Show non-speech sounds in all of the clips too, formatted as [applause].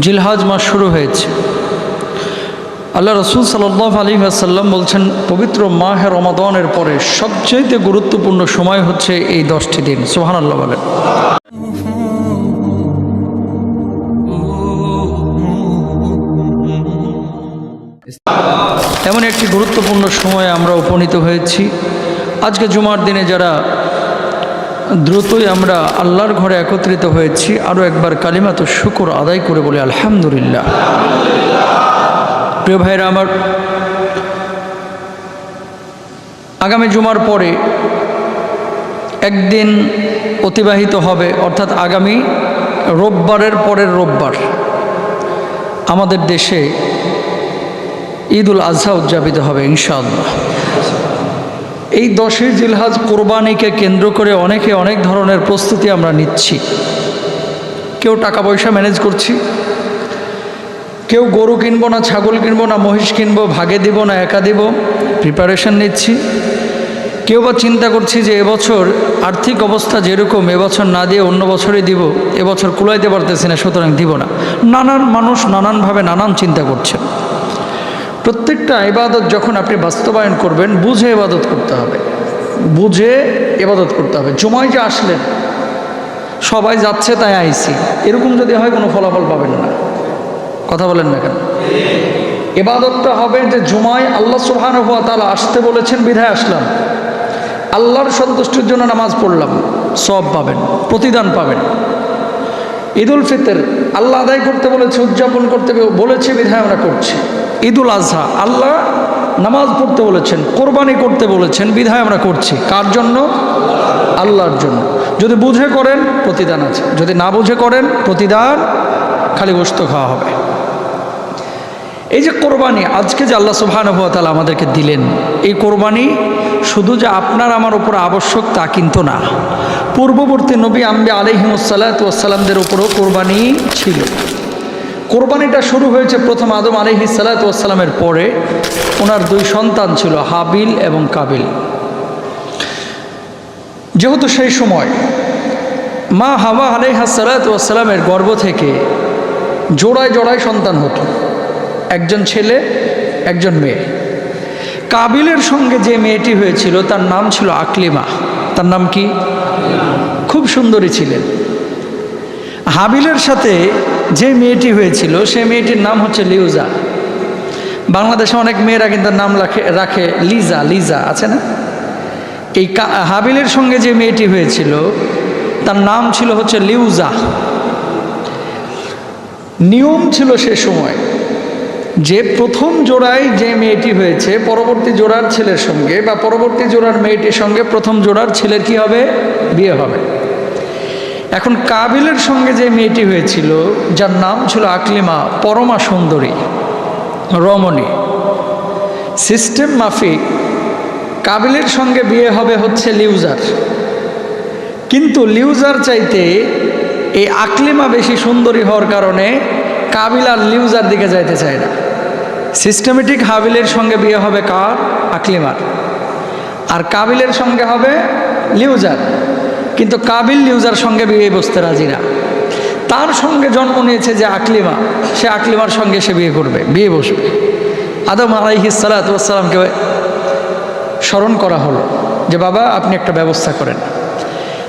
জিলহাজ মাস শুরু হয়েছে। আল্লাহ রসুল সাল্লাহ আলী আসাল্লাম বলছেন, পবিত্র মাহে রমাদনের পরে সবচেয়ে গুরুত্বপূর্ণ সময় হচ্ছে এই দশটি দিন। সোহান আল্লাহ বলেন। এমন একটি গুরুত্বপূর্ণ সময়ে আমরা উপনীত হয়েছি। আজকে জুমার দিনে যারা দ্রুতই আমরা আল্লাহর ঘরে একত্রিত হয়েছি। আরও একবার কালিমা তো শুকুর আদায় করে বলি, আলহামদুলিল্লাহ। প্রিয় ভাইরা আমার, আগামী জুমার পরে একদিন অতিবাহিত হবে, অর্থাৎ আগামী রোববারের পরের রোববার আমাদের দেশে ঈদ উল আজহা উদযাপিত হবে, ইনশাআল্লাহ। এই দশই জিলহাজ কোরবানিকে কেন্দ্র করে অনেকে অনেক ধরনের প্রস্তুতি আমরা নিচ্ছি। কেউ টাকা পয়সা ম্যানেজ করছি, কেউ গরু কিনবো না, ছাগল কিনবো না, মহিষ কিনবো, ভাগে দিব না, একা দিব প্রিপারেশন নিচ্ছি। কেউ বা চিন্তা করছি যে এবছর আর্থিক অবস্থা যেরকম, এবছর না দিয়ে অন্য বছরে দিব, এবছর কুলাইতে পারতেছি না, সুতরাং দিব না। নানান মানুষ নানানভাবে নানান চিন্তা করছে প্রত্যেকটা ইবাদত যখন আপনি বাস্তবায়ন করবেন, বুঝে ইবাদত করতে হবে। বুঝে ইবাদত করতে হবে। জমায় যে আসলেন, সবাই যাচ্ছে তাই আইসি। এরকম যদি হয়, কোনো ফলাফল পাবেন না। কথা বলেন না কেন? এবাদতটা হবে যে জুমায় আল্লাহ সুবহান হুয়া তালা আসতে বলেছেন বিধায় আসলাম। আল্লাহর সন্তুষ্টির জন্য নামাজ পড়লাম সব পাবেন, প্রতিদান পাবেন। ঈদ উল ফিতর, আল্লাহ আদায় করতে বলেছে, উদযাপন করতে বলেছে বিধায় আমরা করছি। ঈদ উল আজহা, আল্লাহ নামাজ পড়তে বলেছেন, কোরবানি করতে বলেছেন, বিধায় আমরা করছি। কার জন্য? আল্লাহর জন্য। যদি বুঝে করেন, প্রতিদান আছে। যদি না বুঝে করেন, প্রতিদান খালি গোস্ত খাওয়া হবে। এই যে কোরবানি, আজকে যে আল্লাহ সুবাহানুভতাল আমাদেরকে দিলেন, এই কোরবানি শুধু যে আপনার আমার উপর আবশ্যক তা কিন্তু না। পূর্ববর্তী নবী আম্বে আলহিমসাল্লাতামদের উপরও কোরবানি ছিল। কোরবানিটা শুরু হয়েছে প্রথম আদম আলহি সাল্লাতামের পরে। ওনার দুই সন্তান ছিল, হাবিল এবং কাবিল। যেহেতু সেই সময় মা হাওয়া আলহা সাল্লাতামের গর্ভ থেকে জোড়ায় জোড়ায় সন্তান হতো। একজন ছেলে, একজন মেয়ে। কাবিলের সঙ্গে যে মেয়েটি হয়েছিল, তার নাম ছিল আকলিমা। তার নাম কি? খুব সুন্দরী ছিলেন। হাবিলের সাথে যে মেয়েটি হয়েছিল, সে মেয়েটির নাম হচ্ছে লিউজা। বাংলাদেশে অনেক মেয়েরা কিন্তু নাম রাখে রাখে লিজা লিজা, আছে না? এই হাবিলের সঙ্গে যে মেয়েটি হয়েছিল, তার নাম ছিল হচ্ছে লিউজা। নিয়ম ছিল সে সময় যে প্রথম জোড়ায় যে মেয়েটি হয়েছে, পরবর্তী জোড়ার ছেলের সঙ্গে বা পরবর্তী জোড়ার মেয়েটির সঙ্গে প্রথম জোড়ার ছেলের কি হবে? বিয়ে হবে। এখন কাবিলের সঙ্গে যে মেয়েটি হয়েছিল, যার নাম ছিল আকলিমা পরমা সুন্দরী, রমণী। সিস্টেম মাফিক, কাবিলের সঙ্গে বিয়ে হবে হচ্ছে লিউজার। কিন্তু লিউজার চাইতে এই আকলিমা বেশি সুন্দরী হওয়ার কারণে কাবিল আর লিউজার দিকে যাইতে চায় না। সিস্টেমেটিক হাবিলের সঙ্গে বিয়ে হবে কার? আকলিমার। আর কাবিলের সঙ্গে হবে লিউজার। কিন্তু কাবিল লিউজার সঙ্গে বিয়ে বসতে রাজি না। তার সঙ্গে জন্ম নিয়েছে যে আকলিমা, সে আকলিমার সঙ্গে সে বিয়ে করবে, বিয়ে বসবে। আদম আলাইহি সালাতামকে স্মরণ করা হলো যে, বাবা, আপনি একটা ব্যবস্থা করেন।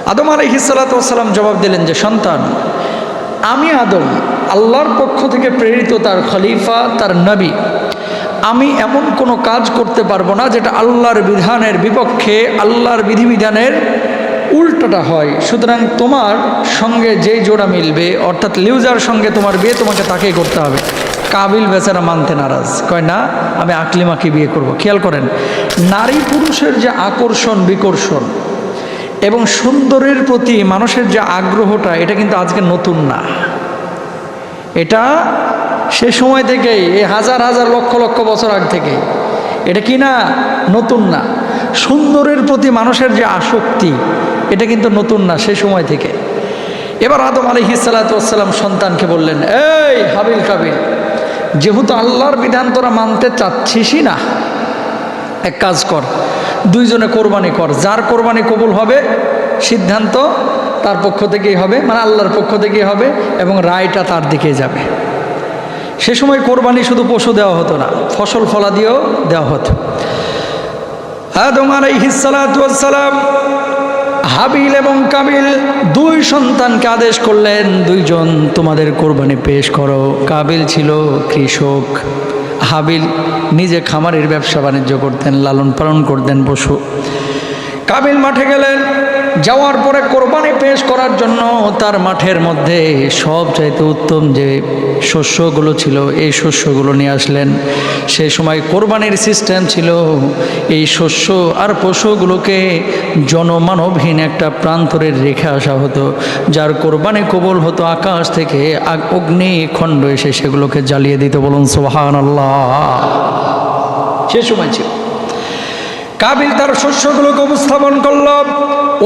আদম আলাইহি সালাতাম জবাব দিলেন যে, সন্তান, আমি আদম, আল্লাহর পক্ষ থেকে প্রেরিত তার খলিফা, তার নবী। আমি এমন কোনো কাজ করতে পারব না যেটা আল্লাহর বিধানের বিপক্ষে, আল্লাহর বিধিবিধানের উল্টোটা হয়। সুতরাং তোমার সঙ্গে যে জোড়া মিলবে, অর্থাৎ লিউজার সঙ্গে তোমার বিয়ে, তোমাকে তাকেই করতে হবে। কাবিল বেচারা মানতে নারাজ। কয়, না, আমি আকলিমাকে বিয়ে করব। খেয়াল করেন, নারী পুরুষের যে আকর্ষণ, বিকর্ষণ এবং সুন্দরের প্রতি মানুষের যে আগ্রহটা, এটা কিন্তু আজকে নতুন না। এটা সে সময় থেকেই, এই হাজার হাজার, লক্ষ লক্ষ বছর আগ থেকে। এটা কি না? নতুন না। সুন্দরের প্রতি মানুষের যে আসক্তি এটা কিন্তু নতুন না, সে সময় থেকে। এবার আদম আলী হিসালাতাম সন্তানকে বললেন, এই হাবিল কাবিল, যেহেতু আল্লাহর বিধান তোরা মানতে চাচ্ছিসই না, এক কাজ কর, দুইজনে কোরবানি কর। যার কোরবানি কবুল হবে, সিদ্ধান্ত তার পক্ষ থেকেই হবে মানে আল্লাহর পক্ষ থেকেই হবে এবং রায়টা তার দিকে যাবে। সে সময় কোরবানি শুধু পশু দেওয়া হতো না, ফসল ফলা দিয়েও দেওয়া হতো। আদম আলাইহিসালাম হাবিল এবং কাবিল দুই সন্তানকে আদেশ করলেন, দুইজন তোমাদের কোরবানি পেশ করো। কাবিল ছিল কৃষক। হাবিল নিজে খামারের ব্যবসা বাণিজ্য করতেন, লালন পালন করতেন পশু। কাবিল মাঠে গেলেন। যাওয়ার পরে কোরবানি পেশ করার জন্য তার মাঠের মধ্যে সব চাইতে উত্তম যে শস্যগুলো ছিল, এই শস্যগুলো নিয়ে আসলেন। সেই সময় কোরবানির সিস্টেম ছিল, এই শস্য আর পশুগুলোকে জনমানবহীন একটা প্রান্তরে রেখে আসা হতো, যার কোরবানি কবল হতো আকাশ থেকে, আগ অগ্নি খণ্ড এসে সেগুলোকে জ্বালিয়ে দিত বলুন সোহান আল্লাহ সে সময় ছিল। কাবিল তার শস্যগুলোকে উপস্থাপন করল।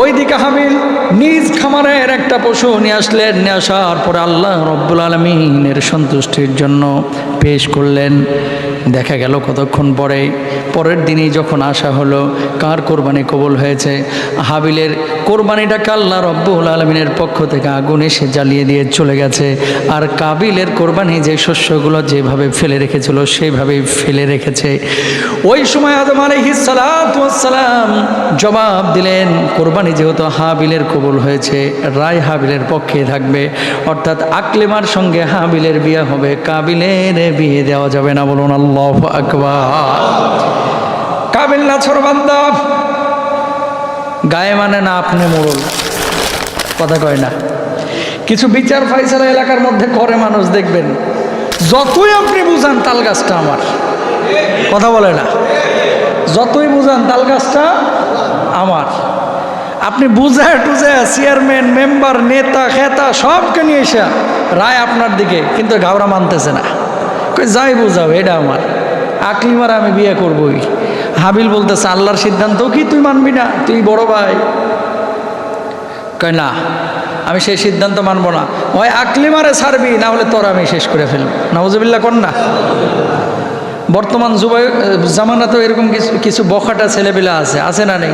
ওইদিকে হাবিল নিজ খামারের একটা পশু নিয়ে আসলেন, নিয়ে আসার পরে আল্লাহ রব্বুল আলমিনের সন্তুষ্টির জন্য পেশ করলেন। দেখা গেল কতক্ষণ পরে, পরের দিনই যখন আসা হলো, কার কোরবানি কবল হয়েছে? হাবিলের কোরবানিটাকে আল্লাহ রব্বুল আলমিনের পক্ষ থেকে আগুন এসে জ্বালিয়ে দিয়ে চলে গেছে। আর কাবিলের কোরবানি যে শস্যগুলো যেভাবে ফেলে রেখেছিল সেইভাবেই ফেলে রেখেছে। ওই সময় আদম আলহিসালাম জবাব দিলেন, কোরবানি যেহেতু হাবিলের কবুল হয়েছে, রায় হাবিলের পক্ষে থাকবে। অর্থাৎ আকলেমার সঙ্গে হাবিলের বিয়ে হবে, কাবিলের বিয়ে দেওয়া যাবে না বলুন আল্লাহ আকবার। কাবিল নাছর বান্দা, গায়ে মানে না আপনি মোড়ল, কথা কয় না। কিছু বিচার ফাইসালা এলাকার মধ্যে করে মানুষ দেখবেন, যতই আপনি বুঝান তাল গাছটা আমার, কথা বলে না। যতই বুঝান তাল গাছটা আমার। আপনি বুঝায় টুজায় চেয়ারম্যান মেম্বার নেতা, খেতা, সবকে নিয়ে এসে রায় আপনার দিকে, কিন্তু ঘাওড়া মানতেছে না। যাই বুঝাও, এটা আমার। আকলিমার আমি বিয়ে করবই। হাবিল বলতেছে, আল্লাহর সিদ্ধান্ত কি তুই মানবি না? তুই বড় ভাই। কয়, না, আমি সেই সিদ্ধান্ত মানবো না। হয় আকলিমারে ছাড়বি না হলে তোর আমি শেষ করে ফেলব। নওয়াজবিল্লা কর না? বর্তমান যুব জামানা তো এরকম কিছু কিছু বখাটা ছেলেবেলা আছে আছে না নেই?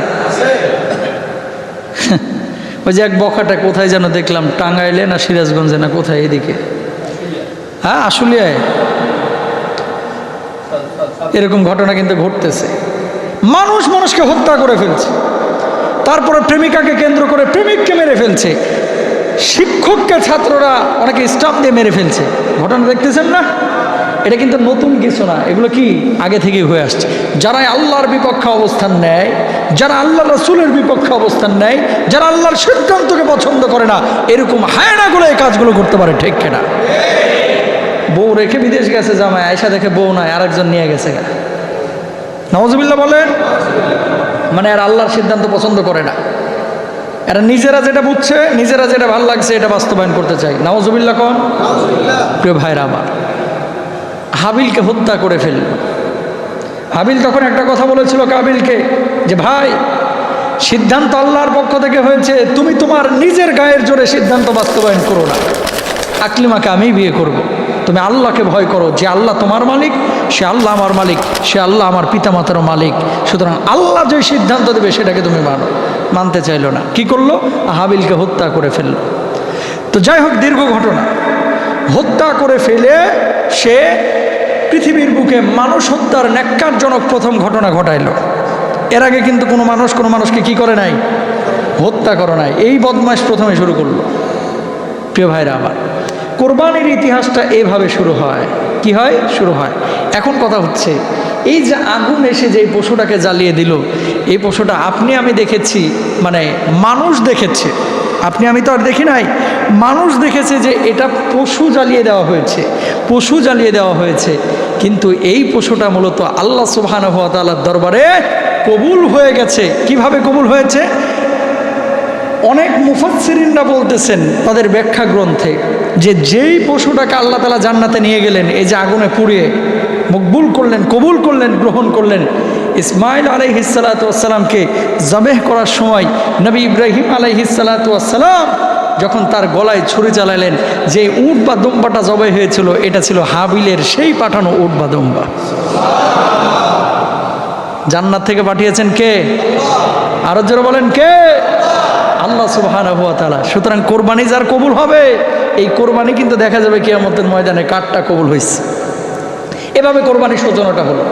[laughs] ওই যে এক বখাটা কোথায় যেন দেখলাম, টাঙ্গাইলে না সিরাজগঞ্জে না কোথায় এদিকে? হ্যাঁ আসলে এরকম ঘটনা কিন্তু ঘটতেছে। মানুষ মানুষকে হত্যা করে ফেলছে। তারপরে প্রেমিকাকে কেন্দ্র করে প্রেমিককে মেরে ফেলছে। শিক্ষককে ছাত্ররা অনেকে স্টাফ দিয়ে মেরে ফেলছে। ঘটনা দেখতেছেন না? এটা কিন্তু নতুন কিছু না এগুলো কি আগে থেকেই হয়ে আসছে। যারা আল্লাহর বিপক্ষে অবস্থান নেয় যারা আল্লাহ রসুলের বিপক্ষে অবস্থান নেয় যারা আল্লাহর সিদ্ধান্তকে পছন্দ করে না এরকম হায়নাগুলো এই কাজগুলো করতে পারে ঠিক কিনা বউ রেখে বিদেশ গেছে জামায় আয়সা দেখে বউ নাই আরেকজন নিয়ে গেছে গা। নওয়াজবিল্লা বলেন মানে আর আল্লাহর সিদ্ধান্ত পছন্দ করে না। এরা নিজেরা যেটা বুঝছে নিজেরা যেটা ভালো লাগছে এটা বাস্তবায়ন করতে চাই নওয়াজবিল্লা কন? প্রিয় ভাইরা আমার হাবিলকে হত্যা করে ফেলল। হাবিল তখন একটা কথা বলেছিল কাবিলকে যে, ভাই, সিদ্ধান্ত আল্লাহর পক্ষ থেকে হয়েছে, তুমি তোমার নিজের গায়ের জোরে সিদ্ধান্ত বাস্তবায়ন করো না। আকলিমাকে আমি বিয়ে করব। তুমি আল্লাহকে ভয় করো, যে আল্লাহ তোমার মালিক, সে আল্লাহ আমার মালিক, সে আল্লাহ আমার পিতামাতারও মালিক। সুতরাং আল্লাহ যে সিদ্ধান্ত দেবে, সেটাকে তুমি মানো। মানতে চাইলো না। কি করল? হাবিলকে হত্যা করে ফেলল। তো যাই হোক, দীর্ঘ ঘটনা। হত্যা করে ফেলে সে পৃথিবীর বুকে মানুষ হত্যার ন্যাক্কারজনক প্রথম ঘটনা ঘটাইলো। এর আগে কিন্তু কোনো মানুষ, কোনো মানুষকে কি করে নাই? হত্যা করে নাই। এই বদমাস প্রথমে শুরু করল। প্রিয় ভাইরা আমার, কোরবানির ইতিহাসটা এভাবে শুরু হয়। কি হয়? শুরু হয়। এখন কথা হচ্ছে, এই যে আগুন এসে যে পশুটাকে জ্বালিয়ে দিল, এই পশুটা আপনি আমি দেখেছি মানে মানুষ দেখেছে। আপনি আমি তো আর দেখি নাই। মানুষ দেখেছে যে এটা পশু জ্বালিয়ে দেওয়া হয়েছে, পশু জ্বালিয়ে দেওয়া হয়েছে। কিন্তু এই পশুটা মূলত আল্লাহ সুবহান হাত আল্লাহর দরবারে কবুল হয়ে গেছে। কীভাবে কবুল হয়েছে? অনেক মুফাসসিরিনরা বলতেছেন তাদের ব্যাখ্যা গ্রন্থে যে যেই পশুটাকে আল্লাহ তালা জান্নাতে নিয়ে গেলেন, এই যে আগুনে পুড়িয়ে মকবুল করলেন, কবুল করলেন, গ্রহণ করলেন, ইসমাইল আলাইহিসালাতামকে জবেহ করার সময় নবী ইব্রাহিম আলাইহিসালাতাম যখন তার গলায় ছুরি চালালেন, যে উট বা দম্বাটা জবাই হয়েছিল, এটা ছিল হাবিলের সেই পাঠানো উট বা দম্বা। জান্নাত থেকে পাঠিয়েছেন কে? আরও জোরে বলেন কে? আল্লাহ তাআলা। সুতরাং কোরবানি যার কবুল হবে, এই কোরবানি কিন্তু দেখা যাবে কিয়ামতের ময়দানে কাঠটা কবুল হয়েছে এভাবে কোরবানির সূচনাটা হলো।